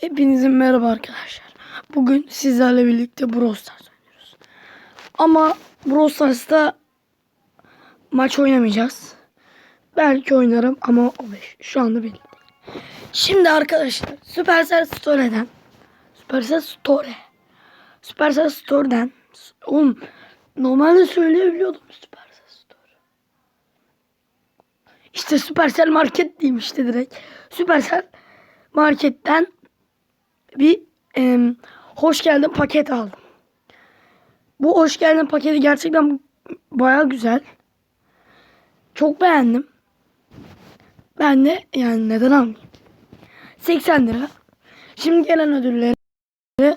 Hepinize merhaba arkadaşlar. Bugün sizlerle birlikte Brawl Stars oynuyoruz. Ama Brawl Stars'ta maç oynamayacağız. Belki oynarım ama o beş. Şu anda belli. Şimdi arkadaşlar Supercell Store'den Supercell Store Supercell Store'den Oğlum normalde söyleyebiliyordum Supercell Store. İşte Supercell Market diyeyim işte direkt. Supercell Market'ten bir em, hoş geldin paket aldım. Bu hoş geldin paketi gerçekten baya güzel. Çok beğendim. Ben de yani neden almayayım? 80 lira. Şimdi gelen ödülleri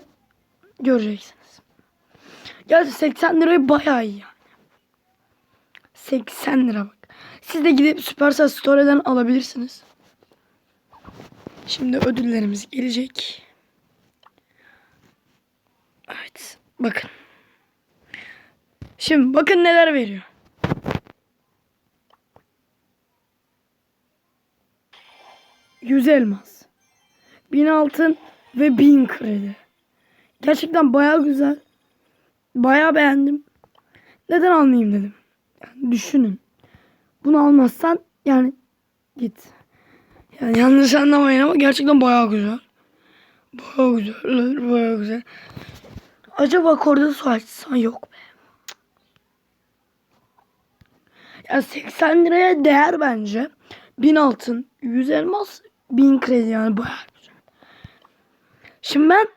göreceksiniz. Gerçi 80 lirayı bayağı iyi yani. 80 lira bak. Siz de gidip Supercell Store'den alabilirsiniz. Şimdi ödüllerimiz gelecek. Evet. Bakın. Şimdi bakın neler veriyor. Yüz elmas. Bin altın ve bin kredi. Gerçekten baya güzel. Baya beğendim. Neden almayayım dedim. Yani düşünün. Bunu almazsan yani git. Yani yanlış anlamayın ama gerçekten bayağı güzel. Bayağı güzel. Bayağı güzel. Acaba korda su açsan yok be. Ya 80 liraya değer bence. 1000 altın, 100 elmas, 1000 kredi yani bayağı güzel. Şimdi ben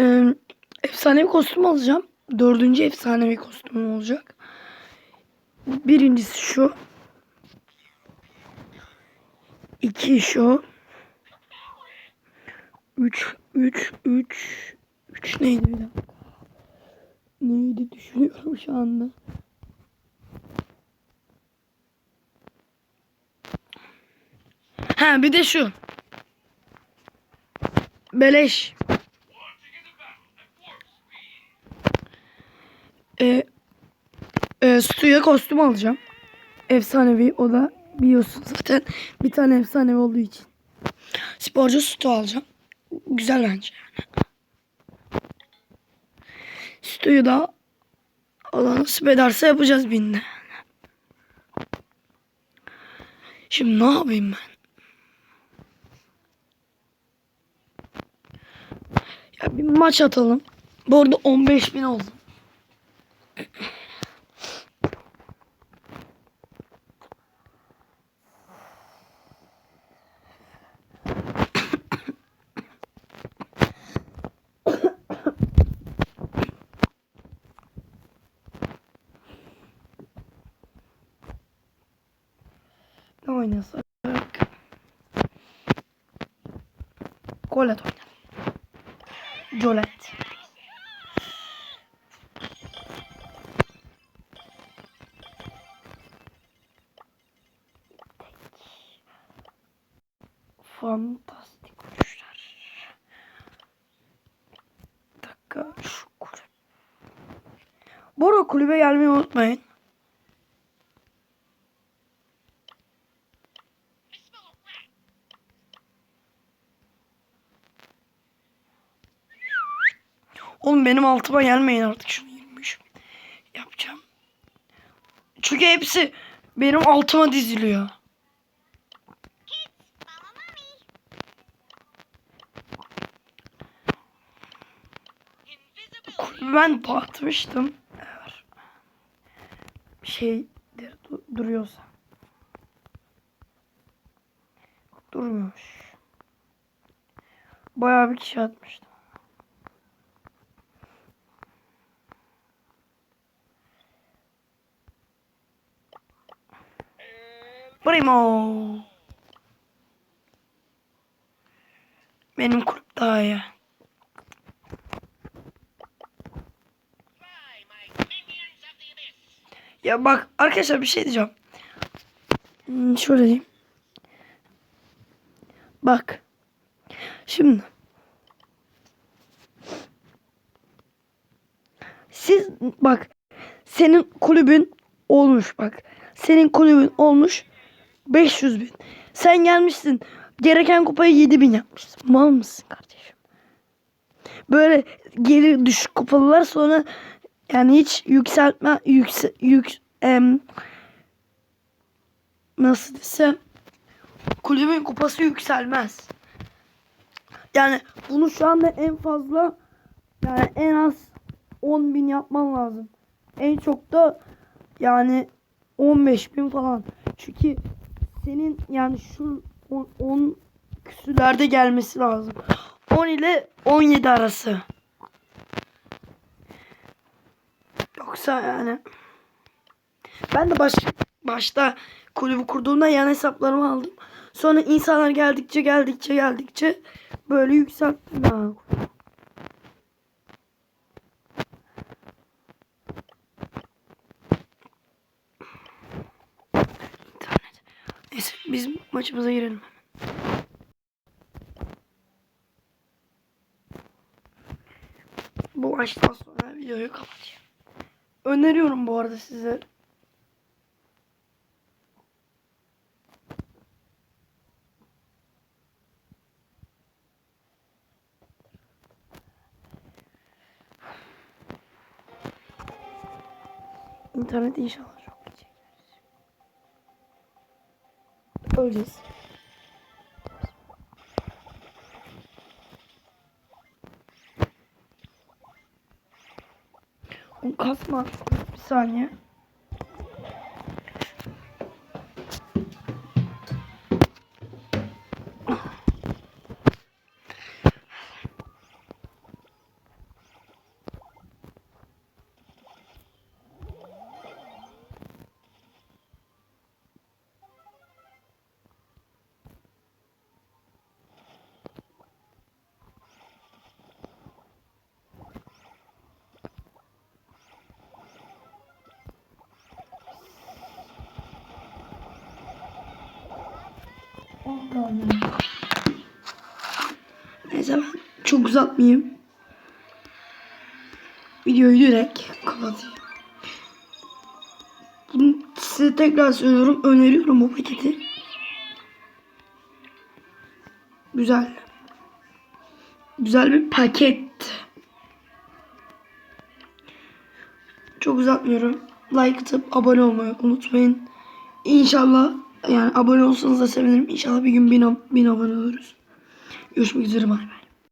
e, efsanevi kostüm alacağım. Dördüncü efsanevi kostümüm olacak. Birincisi şu. İki şu. Üç, üç, üç. Üç neydi bir dakika. Neydi düşünüyorum şu anda. Ha bir de şu. Beleş. Ee, e, suya kostüm alacağım. Efsanevi o da biliyorsun zaten bir tane efsanevi olduğu için. Sporcu sütü alacağım. Güzel bence yani. Sütüyü da Allah nasip ederse yapacağız binde. Şimdi ne yapayım ben? Ya bir maç atalım. Bu arada 15 bin oldu. Oynasak? Golet oynayalım. Jolet. Fantastik uçuşlar. Bir dakika şu kulüp. Arada kulübe gelmeyi unutmayın. Oğlum benim altıma gelmeyin artık şunu 23 yapacağım. Çünkü hepsi benim altıma diziliyor. Ben dağıtmıştım. Eğer şey du- duruyorsa. Durmuyormuş. Bayağı bir kişi atmıştım. Primo. Benim kulüp daha iyi. Ya bak arkadaşlar bir şey diyeceğim. Hmm, Şöyle diyeyim. Bak. Şimdi. Siz bak. Senin kulübün olmuş bak. Senin kulübün olmuş 500 bin. Sen gelmişsin gereken kupayı 7000 yapmışız. Mal mısın kardeşim? Böyle geri düşük kupalılar sonra yani hiç yükseltme yükse, yük, em, nasıl desem kulübün kupası yükselmez. Yani bunu şu anda en fazla yani en az 10 bin yapman lazım. En çok da yani 15 bin falan. Çünkü senin yani şu 10, 10 küsürlerde gelmesi lazım. 10 ile 17 arası. Yoksa yani ben de baş, başta kulübü kurduğumda yan hesaplarımı aldım. Sonra insanlar geldikçe geldikçe geldikçe böyle yükselttim ya. İnternet. Neyse biz maçımıza girelim. Bu maçtan sonra videoyu kapatacağım. Öneriyorum bu arada size. İnternet inşallah Öleceğiz. Kasma. Bir saniye. Neyse ben çok uzatmayayım. Videoyu direkt kapatayım. Bunu size tekrar söylüyorum. Öneriyorum bu paketi. Güzel. Güzel bir paket. Çok uzatmıyorum. Like atıp abone olmayı unutmayın. İnşallah yani abone olsanız da sevinirim. İnşallah bir gün bin, bin abone oluruz. Görüşmek üzere bay bay.